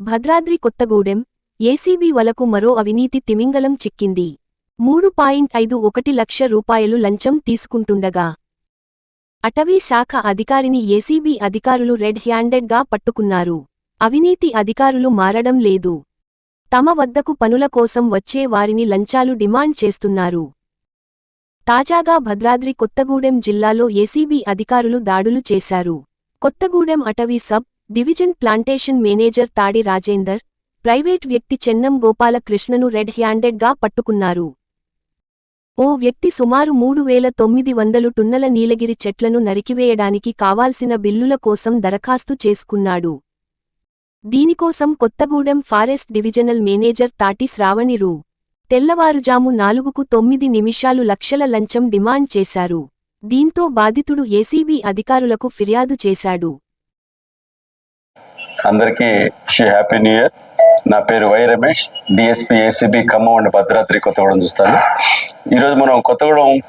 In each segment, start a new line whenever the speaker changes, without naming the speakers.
Bhadradri Kothagudem ACB వలకు మరో అవినీతి తిమింగలం చిక్కింది. మూడు పాయింట్ ఐదు ఒకటి లక్ష రూపాయలు లంచం తీసుకుంటుండగా అటవీ శాఖ అధికారిని ఏసీబీ అధికారులు రెడ్ హ్యాండెడ్గా పట్టుకున్నారు. అవినీతి అధికారులు మారడం లేదు. తమ వద్దకు పనుల కోసం వచ్చే వారిని లంచాలు డిమాండ్ చేస్తున్నారు. తాజాగా భద్రాద్రి కొత్తగూడెం జిల్లాలో ఏసీబీ అధికారులు దాడులు చేశారు. కొత్తగూడెం అటవీ సబ్ డివిజన్ ప్లాంటేషన్ మేనేజర్ తాడి రాజేందర్ ప్రైవేట్ వ్యక్తి చెన్నం గోపాలకృష్ణను రెడ్ హ్యాండెడ్గా పట్టుకున్నారు. ఓ వ్యక్తి సుమారు మూడు వేల తొమ్మిది వందలు టున్నల నీలగిరి చెట్లను నరికివేయడానికి కావాల్సిన బిల్లుల కోసం దరఖాస్తు చేసుకున్నాడు. దీనికోసం కొత్తగూడెం ఫారెస్ట్ డివిజనల్ మేనేజర్ తాటి శ్రావణి రూ. తెల్లవారుజాము నాలుగుకు తొమ్మిది నిమిషాలు లక్షల లంచం డిమాండ్ చేశారు. దీంతో బాధితుడు ఏసీబీ అధికారులకు ఫిర్యాదు చేశాడు.
అందరికీ షీ హ్యాపీ న్యూ ఇయర్. నా పేరు Y Ramesh. DSP ACB Khammam and Bhadradri Kothagudem చూస్తాను. ఈరోజు మనం Kothagudem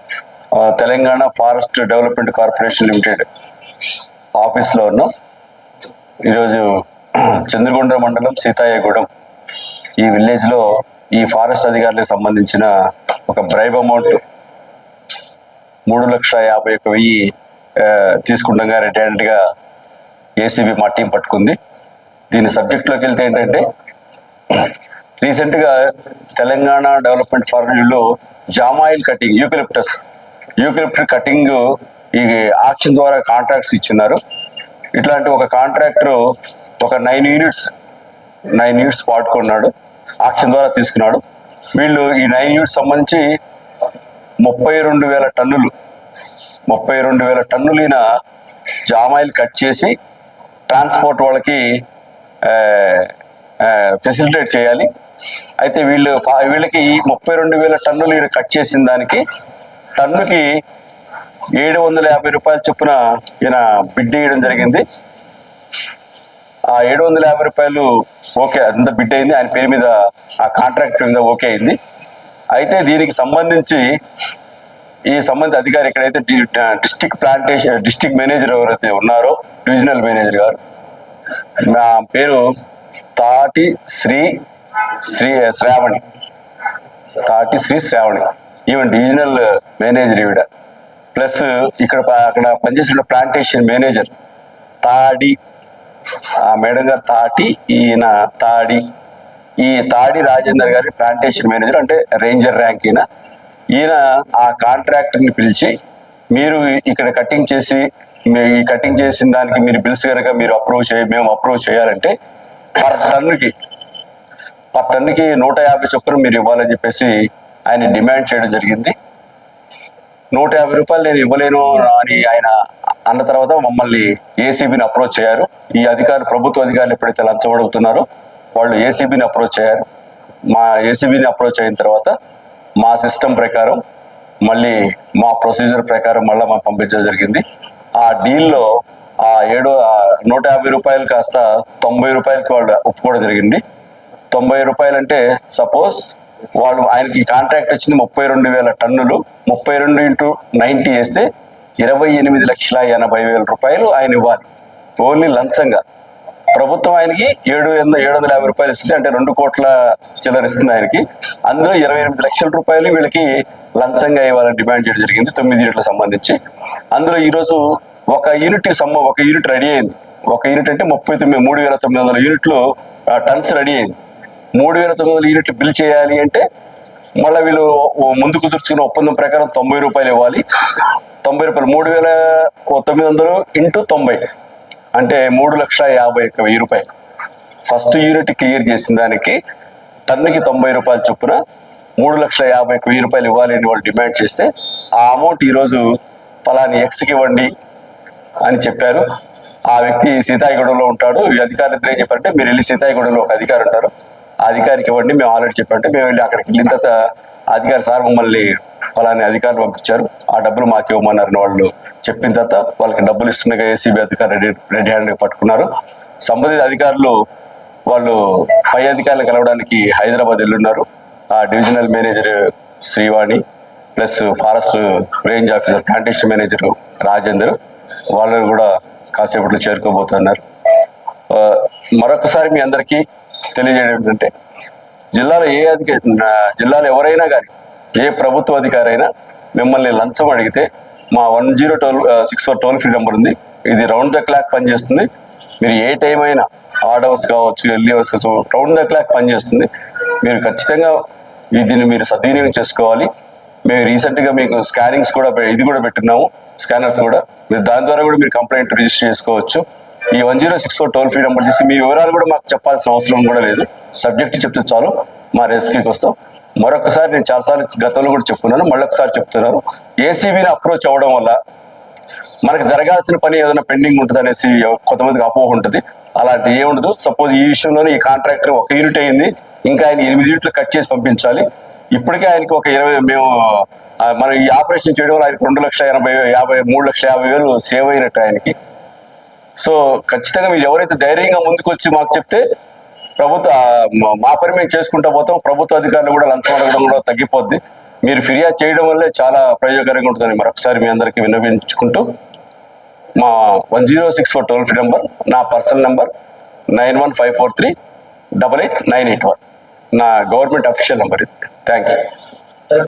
Telangana forest development corporation limited ఆఫీస్లో ఉన్నాం. ఈరోజు చంద్రగొండ మండలం సీతాయగూడెం. ఈ విలేజ్లో ఈ ఫారెస్ట్ అధికారులకు సంబంధించిన ఒక బ్రైబ్ అమౌంట్ మూడు లక్షల యాభై ఒక్క వెయ్యి తీసుకుండగా రెడ్ ఏసీబీ మా టీం పట్టుకుంది. దీని సబ్జెక్ట్లోకి వెళ్తే ఏంటంటే రీసెంట్గా తెలంగాణ డెవలప్మెంట్ ఫార్మ్లో జామాయిల్ కటింగ్ యూకలిప్టస్ యూకలిప్టర్ కటింగ్ ఈ ఆక్షన్ ద్వారా కాంట్రాక్ట్స్ ఇచ్చున్నారు ఇట్లాంటి ఒక కాంట్రాక్టర్ ఒక నైన్ యూనిట్స్ నైన్ యూనిట్స్ పాడుకున్నాడు ఆక్షన్ ద్వారా తీసుకున్నాడు. వీళ్ళు ఈ నైన్ యూనిట్స్ సంబంధించి ముప్పై రెండు వేల టన్నులు ముప్పై రెండు వేల టన్నులైన జామాయిల్ కట్ చేసి ట్రాన్స్పోర్ట్ వాళ్ళకి ఫెసిలిటేట్ చేయాలి. అయితే వీళ్ళు వీళ్ళకి ఈ ముప్పై రెండు వేల టన్నులు ఈయన కట్ చేసిన దానికి టన్నుకి ఏడు వందల యాభై రూపాయల చొప్పున ఈయన బిడ్ వేయడం జరిగింది. ఆ ఏడు వందల యాభై రూపాయలు ఓకే అంత బిడ్ అయింది. ఆయన పేరు మీద ఆ కాంట్రాక్ట్ మీద ఓకే అయింది. అయితే దీనికి సంబంధించి ఈ సంబంధిత అధికారి ఎక్కడైతే డిస్టిక్ ప్లాంటేషన్ డిస్టిక్ మేనేజర్ ఎవరైతే ఉన్నారో డివిజనల్ మేనేజర్ గారు నా పేరు తాటి Sri Sri Sravani. Thati Sri Sravani. Even divisional manager ఈవిడ. ప్లస్ ఇక్కడ అక్కడ పనిచేసిన ప్లాంటేషన్ మేనేజర్ తాడి ఆ మేడం గారు తాటి ఈయన తాడి ఈ తాడి రాజేందర్ గారి ప్లాంటేషన్ మేనేజర్ అంటే రేంజర్ ర్యాంక్ ఈయన. ఈయన ఆ కాంట్రాక్టర్ని పిలిచి మీరు ఇక్కడ కటింగ్ చేసి మీ- ఈ కటింగ్ చేసిన దానికి మీరు బిల్స్ కనుక మీరు అప్రూవ్ చేయ మేము అప్రూవ్ చేయాలంటే పర్ టన్నుకి పర్ టన్నుకి నూట యాభై చొప్పున మీరు ఇవ్వాలని చెప్పేసి ఆయన డిమాండ్ చేయడం జరిగింది. నూట యాభై రూపాయలు నేను ఇవ్వలేను అని ఆయన అన్న తర్వాత మమ్మల్ని ఏసీబీని అప్రోచ్ చేయారు. ఈ అధికారులు ప్రభుత్వ అధికారులు ఎప్పుడైతే లంచబడుగుతున్నారో వాళ్ళు ఏసీబీని అప్రోచ్ చేయారు. మా ఏసీబీని అప్రోచ్ అయిన తర్వాత మా సిస్టమ్ ప్రకారం మళ్ళీ మా ప్రొసీజర్ ప్రకారం మళ్ళీ మాకు పంపించడం జరిగింది. ఆ డీల్లో ఆ ఏడు నూట యాభై రూపాయలు కాస్త తొంభై రూపాయలకి వాళ్ళు ఒప్పుకోవడం జరిగింది. తొంభై రూపాయలు అంటే సపోజ్ వాళ్ళు ఆయనకి కాంట్రాక్ట్ వచ్చింది ముప్పై రెండు వేల టన్నులు ముప్పై రెండు ఇంటూ నైంటీ వేస్తే ఇరవై ఎనిమిది లక్షల ఎనభై వేల రూపాయలు ఆయన ఇవ్వాలి. ఓన్లీ లంచంగా. ప్రభుత్వం ఆయనకి ఏడు వందల ఏడు వందల యాభై రూపాయలు ఇస్తుంది. అంటే రెండు కోట్ల చిల్లర ఇస్తుంది ఆయనకి. అందులో ఇరవై ఎనిమిది లక్షల రూపాయలు వీళ్ళకి లంచంగా ఇవ్వాలని డిమాండ్ చేయడం జరిగింది. తొమ్మిది యూనిట్లకు సంబంధించి. అందులో ఈరోజు ఒక యూనిట్ సమ్మ ఒక యూనిట్ రెడీ అయింది. ఒక యూనిట్ అంటే ముప్పై తొమ్మిది మూడు వేల తొమ్మిది వందల యూనిట్లు ఆ, టన్స్ రెడీ అయింది. మూడు వేల తొమ్మిది వందల యూనిట్లు బిల్ చేయాలి అంటే మళ్ళీ వీళ్ళు ఓ ముందు కుదుర్చుకున్న ఒప్పందం ప్రకారం తొంభై రూపాయలు ఇవ్వాలి. తొంభై రూపాయలు మూడు వేల ఓ తొమ్మిది వందలు ఇంటూ తొంభై. అంటే మూడు లక్షల యాభై ఒక్క వెయ్యి రూపాయలు. ఫస్ట్ యూనిట్ క్లియర్ చేసిన దానికి టన్నుకి తొంభై రూపాయల చొప్పున మూడు లక్షల యాభై ఒక్క వెయ్యి రూపాయలు ఇవ్వాలి అని వాళ్ళు డిమాండ్ చేస్తే ఆ అమౌంట్ ఈరోజు పలాని ఎక్స్కి ఇవ్వండి అని చెప్పారు. ఆ వ్యక్తి సీతాయిగూడెంలో ఉంటాడు. ఈ అధికారులు ఇద్దరు ఏం చెప్పారంటే మీరు వెళ్ళి సీతాయిగూడెంలో ఒక అధికారి ఉంటారు. అధికారికి ఇవ్వండి. మేము ఆల్రెడీ చెప్పంటే మేము వెళ్ళి అక్కడికి వెళ్ళిన తర్వాత అధికారి సార్ మమ్మల్ని ఫలాని అధికారులు పంపించారు. ఆ డబ్బులు మాకు ఇవ్వమన్నారని వాళ్ళు చెప్పిన తర్వాత వాళ్ళకి డబ్బులు ఇస్తుండగా ఏసీబీ అధికారి రెడీ రెడీ హ్యాండ్ పట్టుకున్నారు. సంబంధిత అధికారులు వాళ్ళు పై అధికారులు కలవడానికి హైదరాబాద్ వెళ్ళున్నారు. ఆ divisional manager Srivani plus forest range officer plantation manager Rajender వాళ్ళు కూడా కాసేపట్లో చేరుకోబోతున్నారు. మరొకసారి మీ అందరికీ తెలియజేయడం జిల్లాలో ఏ అధికారి జిల్లాలో ఎవరైనా కానీ ఏ ప్రభుత్వ అధికారి అయినా మిమ్మల్ని లంచం అడిగితే మా one zero toll six four toll free number ఉంది. ఇది రౌండ్ ద క్లాక్ పనిచేస్తుంది. మీరు ఏ టైం అయినా ఆడ్ అవర్స్ కావచ్చు ఎల్ఈ అవర్స్ కావచ్చు రౌండ్ ద క్లాక్ పనిచేస్తుంది. మీరు ఖచ్చితంగా దీన్ని మీరు సద్వినియోగం చేసుకోవాలి. మేము రీసెంట్గా మీకు స్కానింగ్స్ కూడా ఇది కూడా పెట్టున్నాము. స్కానర్స్ కూడా. మీరు దాని ద్వారా కూడా మీరు కంప్లైంట్ రిజిస్టర్ చేసుకోవచ్చు. ఈ one zero six four toll free number చేసి మీ వివరాలు కూడా మాకు చెప్పాల్సిన అవసరం కూడా లేదు. సబ్జెక్ట్ చెప్తే చాలు. మా రెస్క్యూకి వస్తాం. మరొకసారి నేను చాలాసార్లు గతంలో కూడా చెప్తున్నాను. మళ్ళొకసారి చెప్తున్నాను ఏసీబీని అప్రోచ్ అవ్వడం వల్ల మనకు జరగాల్సిన పని ఏదైనా పెండింగ్ ఉంటుంది అనేసి కొంతమందికి అపోహ ఉంటుంది. అలాంటి ఏముండదు సపోజ్ ఈ విషయంలోనే ఈ కాంట్రాక్టర్ ఒక యూనిట్ అయింది. ఇంకా ఆయన ఎనిమిది యూనిట్లు కట్ చేసి పంపించాలి. ఇప్పటికే ఆయనకి ఒక ఇరవై మేము మనం ఈ ఆపరేషన్ చేయడం వల్ల ఆయనకు రెండు లక్షల ఎనభై యాభై మూడు లక్షల యాభై వేలు సేవ్ అయినట్టు ఆయనకి. సో ఖచ్చితంగా మీరు ఎవరైతే ధైర్యంగా ముందుకొచ్చి మాకు చెప్తే ప్రభుత్వ మా- మా పని మేము చేసుకుంటా పోతాం. ప్రభుత్వ అధికారులు కూడా లంచం అడగడం కూడా తగ్గిపోద్ది. మీరు ఫిర్యాదు చేయడం వల్లే చాలా ప్రయోజనకరంగా ఉంటుందని మరొకసారి మీ అందరికీ విన్నవించుకుంటూ మా one zero six four toll free number నా personal number nine one five four three double eight nine eight one. నా గవర్నమెంట్ అఫీషియల్ నెంబర్ ఇది. Thank you.